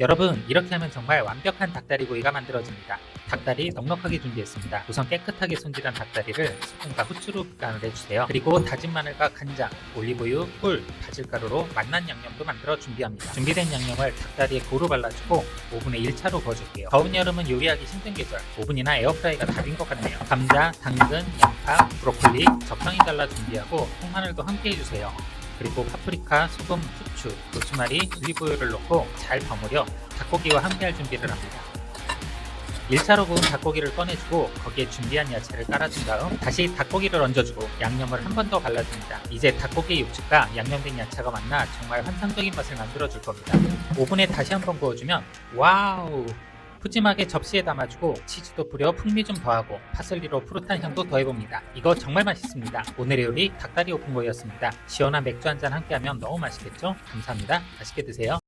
여러분 이렇게 하면 정말 완벽한 닭다리 구이가 만들어집니다. 닭다리 넉넉하게 준비했습니다. 우선 깨끗하게 손질한 닭다리를 스푼과 후추로 간을 해주세요. 그리고 다진 마늘과 간장, 올리브유, 꿀, 바질가루로 맛난 양념도 만들어 준비합니다. 준비된 양념을 닭다리에 고루 발라주고 오븐에 1차로 구워줄게요. 더운 여름은 요리하기 힘든 계절, 오븐이나 에어프라이가 답인 것 같네요. 감자, 당근, 양파, 브로콜리 적당히 잘라 준비하고 통마늘도 함께 해주세요. 그리고 파프리카, 소금, 후추, 로즈마리, 올리브유를 넣고 잘 버무려 닭고기와 함께 할 준비를 합니다. 1차로 구운 닭고기를 꺼내주고 거기에 준비한 야채를 깔아준 다음 다시 닭고기를 얹어주고 양념을 한 번 더 발라줍니다. 이제 닭고기 육즙과 양념된 야채가 만나 정말 환상적인 맛을 만들어줄 겁니다. 오븐에 다시 한 번 구워주면 와우! 푸짐하게 접시에 담아주고 치즈도 뿌려 풍미 좀 더하고 파슬리로 푸릇한 향도 더해봅니다. 이거 정말 맛있습니다. 오늘의 요리 닭다리 오픈거였습니다. 시원한 맥주 한 잔 함께하면 너무 맛있겠죠? 감사합니다. 맛있게 드세요.